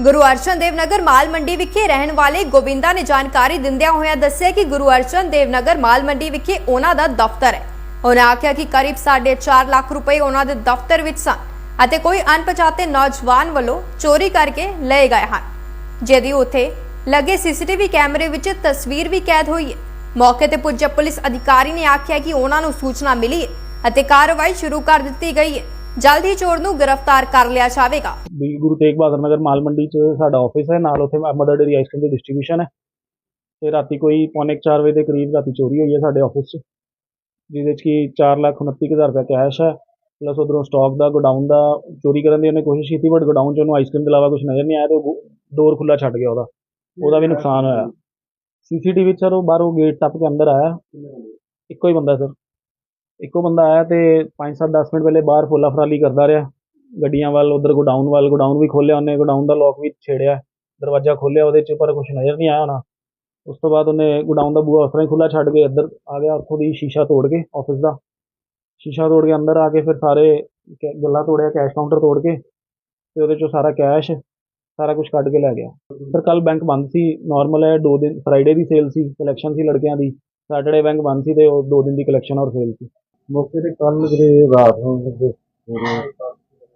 ਗੁਰੂ ਅਰਜਨ ਦੇਵ ਨਗਰ mall ਮੰਡੀ ਵਿਖੇ ਰਹਿਣ ਵਾਲੇ ਗੋਬਿੰਦਾ ਨੇ ਜਾਣਕਾਰੀ ਦਿੰਦਿਆਂ ਹੋਇਆਂ ਦੱਸਿਆ ਕਿ ਗੁਰੂ ਅਰਜਨ ਦੇਵ ਨਗਰ ਮਾਲ ਮੰਡੀ ਵਿਖੇ ਉਹਨਾਂ ਦਾ ਦਫ਼ਤਰ ਹੈ। ਉਹਨਾਂ ਆਖਿਆ ਕਿ ਕਰੀਬ 4.5 ਲੱਖ ਰੁਪਏ ਉਹਨਾਂ ਦੇ ਦਫ਼ਤਰ ਵਿੱਚ ਸਨ ਅਤੇ ਕੋਈ ਅਣਪਛਾਤੇ ਨੌਜਵਾਨ ਵੱਲੋਂ ਚੋਰੀ ਕਰਕੇ ਲਏ ਗਏ ਹਨ। ਜਿਹਦੀ ਉੱਥੇ ਲੱਗੇ ਸੀਸੀਟੀਵੀ ਕੈਮਰੇ ਵਿੱਚ ਤਸਵੀਰ ਵੀ ਕੈਦ ਹੋਈ ਹੈ। ਮੌਕੇ ਤੇ ਪੁੱਜੇ ਪੁਲਿਸ ਅਧਿਕਾਰੀ ਨੇ ਆਖਿਆ ਕਿ ਉਹਨਾਂ ਨੂੰ ਸੂਚਨਾ ਮਿਲੀ ਹੈ ਅਤੇ ਕਾਰਵਾਈ ਸ਼ੁਰੂ ਕਰ ਦਿੱਤੀ ਗਈ ਹੈ। ਜਲਦੀ ਚੋਰ ਨੂੰ ਗ੍ਰਿਫਤਾਰ ਕਰ ਲਿਆ ਜਾਵੇਗਾ। ਵੀ ਗੁਰੂ ਤੇਗ ਬਹਾਦਰ ਨਗਰ ਮਾਲ ਮੰਡੀ 'ਚ ਸਾਡਾ ਆਫਿਸ ਹੈ, ਨਾਲ ਉੱਥੇ ਮਦਰ ਡੇਰੀ ਆਈਸਕ੍ਰੀਮ ਦੀ ਡਿਸਟ੍ਰੀਬਿਊਸ਼ਨ ਹੈ। ਤੇ ਰਾਤੀ ਕੋਈ ਪੌਣੇ 4 ਵਜੇ ਦੇ ਕਰੀਬ ਰਾਤੀ ਚੋਰੀ ਹੋਈ ਹੈ ਸਾਡੇ ਆਫਿਸ 'ਚ, ਜਿਹਦੇ 'ਚ ਕਿ 4 ਲੱਖ 29 ਹਜ਼ਾਰ ਰੁਪਏ ਕੈਸ਼ ਹੈ। ਪਲੱਸ ਉਧਰੋਂ ਸਟਾਕ ਦਾ ਗੋਡਾਊਨ ਦਾ ਚੋਰੀ ਕਰਨ ਦੀ ਉਹਨੇ ਕੋਸ਼ਿਸ਼ ਕੀਤੀ ਬਟ ਗੋਡਾਊਨ 'ਚ ਉਹਨੂੰ ਆਈਸਕ੍ਰੀਮ ਦੇ ਇਲਾਵਾ ਕੁਝ ਨਜ਼ਰ ਨਹੀਂ ਆਇਆ ਤੇ ਉਹ ਡੋਰ ਖੁੱਲਾ ਛੱਡ ਗਿਆ ਉਹਦਾ। ਉਹਦਾ ਵੀ ਨੁਕਸਾਨ ਹੋਇਆ। ਸੀਸੀਟੀਵੀ 'ਚ ਸਰ ਉਹ ਬਾਹਰੋਂ ਗੇਟ ਟੱਪ ਕੇ ਅੰਦਰ ਆਇਆ। ਇੱਕੋ ਹੀ ਬੰਦਾ ਸਰ। ਇੱਕੋ ਬੰਦਾ ਆਇਆ ਤੇ 5-7 10 ਮਿੰਟ ਪਹਿਲੇ ਬਾਹਰ ਫੋਲਾ ਫਰਾਲੀ ਕਰਦਾ ਰਿਹਾ। ਗੱਡੀਆਂ ਵੱਲ, ਉਧਰ ਗੋਡਾਊਨ ਵੱਲ, ਗੋਡਾਊਨ ਵੀ ਖੋਲਿਆ ਉਹਨੇ, ਗੋਡਾਊਨ ਦਾ ਲੋਕ ਵੀ ਛੇੜਿਆ, ਦਰਵਾਜ਼ਾ ਖੋਲਿਆ ਉਹਦੇ 'ਚ, ਪਰ ਕੁਝ ਨਜ਼ਰ ਨਹੀਂ ਆਇਆ ਹੋਣਾ। ਉਸ ਤੋਂ ਬਾਅਦ ਉਹਨੇ ਗੋਡਾਊਨ ਦਾ ਬੂਹਾ ਉਸ ਤਰ੍ਹਾਂ ਹੀ ਖੁੱਲਾ ਛੱਡ ਕੇ ਇੱਧਰ ਆ ਗਿਆ, ਉੱਥੋਂ ਦੀ ਸ਼ੀਸ਼ਾ ਤੋੜ ਕੇ ਆਫਿਸ ਦਾ। ਸ਼ੀਸ਼ਾ ਤੋੜ ਕੇ ਅੰਦਰ ਆ ਕੇ ਫਿਰ ਸਾਰੇ ਕੈ- ਗੱਲਾਂ ਤੋੜਿਆ ਕੈਸ਼ ਕਾਊਂਟਰ ਤੋੜ ਕੇ ਤੇ ਉਹਦੇ 'ਚੋਂ ਸਾਰਾ ਕੈਸ਼ ਸਾਰਾ ਕੁਝ ਕੱਢ ਕੇ ਲੈ ਗਿਆ। ਫਿਰ ਕੱਲ ਬੈਂਕ ਬੰਦ ਸੀ ਨਾਰਮਲ ਹੈ, ਦੋ ਦਿਨ ਫਰਾਈਡੇ ਦੀ ਸੇਲ ਸੀ ਕਲੈਕਸ਼ਨ ਸੀ ਲੜਕਿਆਂ ਦੀ ਸੈਟਰਡੇ ਬੈਂਕ ਬੰਦ ਸੀ ਤੇ ਉਹ ਦੋ ਦਿਨ ਦੀ ਕਲੈਕਸ਼ਨ ਔਰ ਸੇਲ ਸੀ। ਮੌਕੇ ਤੇ ਕੱਲ ਜਿਹੜੇ ਰਾਤ ਨੂੰ ਜਿਹੜੇ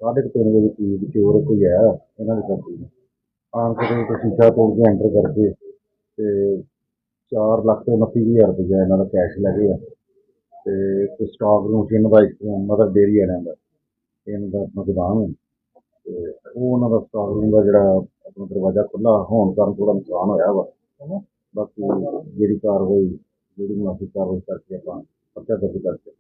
ਸਾਢੇ ਕੁ ਤਿੰਨ ਵਜੇ ਕੀ ਚੋਰ ਕੋਈ ਆਇਆ ਇਹਨਾਂ ਦੇ ਕੰਪਨੀ ਨੇ ਆਣ ਕੇ ਤੇ ਇੱਕ ਸ਼ੀਸ਼ਾ ਤੋੜ ਕੇ ਐਂਟਰ ਕਰਕੇ ਤੇ 4 ਲੱਖ ਤੇ 29 ਹਜ਼ਾਰ ਰੁਪਏ ਇਹਨਾਂ ਦਾ ਕੈਸ਼ ਲੈ ਗਏ ਆ। ਤੇ ਇੱਕ ਸਟਾਕ ਨੂੰ ਚਿੰਨ ਦਾ ਮਦਰ ਡੇਰੀ ਇਹਨਾਂ ਦਾ ਇਹਨਾਂ ਦਾ ਆਪਣਾ ਗੋਦਾਮ ਹੈ। ਤੇ ਉਹ ਉਹਨਾਂ ਦਾ ਸਟਾਕ ਰੂਮ ਦਾ ਜਿਹੜਾ ਆਪਣਾ ਦਰਵਾਜ਼ਾ ਖੁੱਲਾ ਹੋਣ ਕਾਰਨ ਥੋੜਾ ਨੁਕਸਾਨ ਹੋਇਆ ਵਾ। ਬਾਕੀ ਜਿਹੜੀ ਕਾਰਵਾਈ, ਜਿਹੜੀ ਮੁਨਾਸਿਬ ਕਾਰਵਾਈ ਕਰਕੇ ਆਪਾਂ ਪਰਚਾ ਦਰਜ ਕਰਕੇ